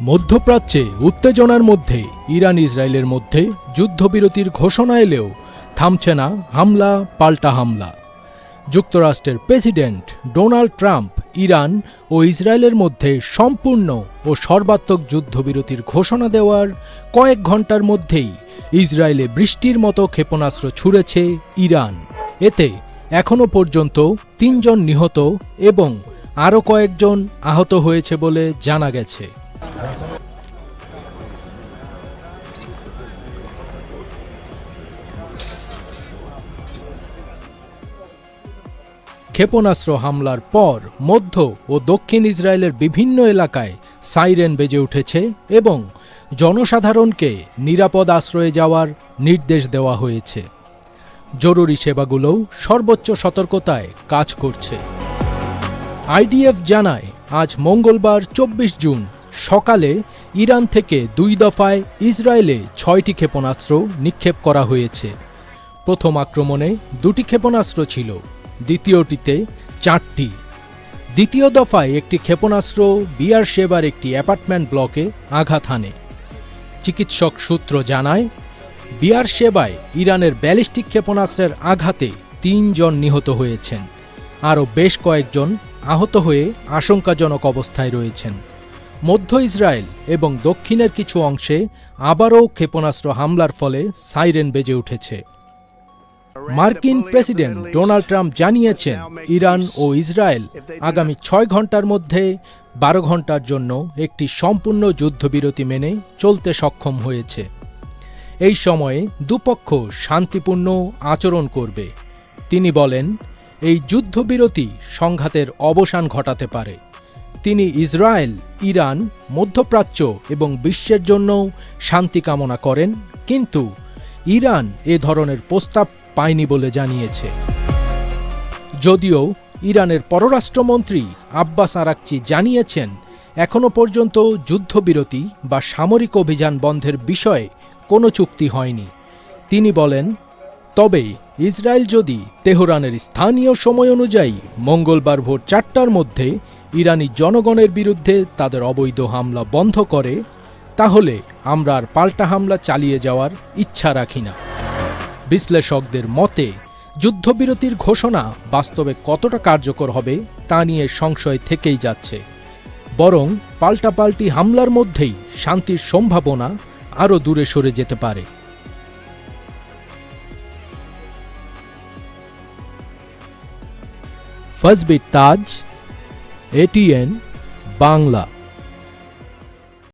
মধ্যপ্রাচ্যে উত্তেজনার মধ্যে ইরান ইসরায়েলের মধ্যে যুদ্ধবিরতির ঘোষণা এলেও থামছে না হামলা, পাল্টা হামলা। যুক্তরাষ্ট্রের প্রেসিডেন্ট ডোনাল্ড ট্রাম্প ইরান ও ইসরায়েলের মধ্যে সম্পূর্ণ ও সর্বাত্মক যুদ্ধবিরতির ঘোষণা দেওয়ার কয়েক ঘণ্টার মধ্যেই ইসরায়েলে বৃষ্টির মতো ক্ষেপণাস্ত্র ছুঁড়েছে ইরান। এতে এখনও পর্যন্ত তিনজন নিহত এবং আরও কয়েকজন আহত হয়েছে বলে জানা গেছে। ক্ষেপণাস্ত্র হামলার পর মধ্য ও দক্ষিণ ইসরায়েলের বিভিন্ন এলাকায় সাইরেন বেজে উঠেছে এবং জনসাধারণকে নিরাপদ আশ্রয়ে যাওয়ার নির্দেশ দেওয়া হয়েছে। জরুরি সেবাগুলোও সর্বোচ্চ সতর্কতায় কাজ করছে। আইডিএফ জানায়, আজ মঙ্গলবার, চব্বিশ জুন সকালে ইরান থেকে দুই দফায় ইসরায়েলে ছয়টি ক্ষেপণাস্ত্র নিক্ষেপ করা হয়েছে। প্রথম আক্রমণে দুটি ক্ষেপণাস্ত্র ছিল, দ্বিতীয়টিতে চারটি। দ্বিতীয় দফায় একটি ক্ষেপণাস্ত্র বিয়ার সেবার একটি অ্যাপার্টমেন্ট ব্লকে আঘাত হানে। চিকিৎসক সূত্র জানায়, বিয়ার সেবায় ইরানের ব্যালিস্টিক ক্ষেপণাস্ত্রের আঘাতে তিনজন নিহত হয়েছেন। আরও বেশ কয়েকজন আহত হয়ে আশঙ্কাজনক অবস্থায় রয়েছেন। মধ্য ইসরায়েল এবং দক্ষিণের কিছু অংশে আবারও ক্ষেপণাস্ত্র হামলার ফলে সাইরেন বেজে উঠেছে। মার্কিন প্রেসিডেন্ট ডোনাল্ড ট্রাম্প জানিয়েছেন, ইরান ও ইসরায়েল আগামী ছয় ঘণ্টার মধ্যে বারো ঘণ্টার জন্য একটি সম্পূর্ণ যুদ্ধবিরতি মেনে চলতে সক্ষম হয়েছে। এই সময়ে দুপক্ষ শান্তিপূর্ণ আচরণ করবে। তিনি বলেন, এই যুদ্ধবিরতি সংঘাতের অবসান ঘটাতে পারে। তিনি ইসরায়েল, ইরান, মধ্যপ্রাচ্য এবং বিশ্বের জন্য শান্তি কামনা করেন, কিন্তু ইরান এ ধরনের প্রস্তাব পায়নি বলে জানিয়েছে। যদিও ইরানের পররাষ্ট্রমন্ত্রী আব্বাস আরাকচি জানিয়েছেন এখনও পর্যন্ত যুদ্ধবিরতি বা সামরিক অভিযান বন্ধের বিষয়ে কোনো চুক্তি হয়নি। তিনি বলেন, তবে ইসরায়েল যদি তেহরানের স্থানীয় সময় অনুযায়ী মঙ্গলবার ভোর চারটার মধ্যে ইরানি জনগণের বিরুদ্ধে তাদের অবৈধ হামলা বন্ধ করে, তাহলে আমরা আর পাল্টা হামলা চালিয়ে যাওয়ার ইচ্ছা রাখি না। বিশ্লেষকদের মতে, যুদ্ধবিরতির ঘোষণা বাস্তবে কতটা কার্যকর হবে তা নিয়ে সংশয় থেকেই যাচ্ছে। বরং পাল্টাপাল্টি হামলার মধ্যেই শান্তির সম্ভাবনা আরও দূরে সরে যেতে পারে। ফজবির তাজ এটিএন বাংলা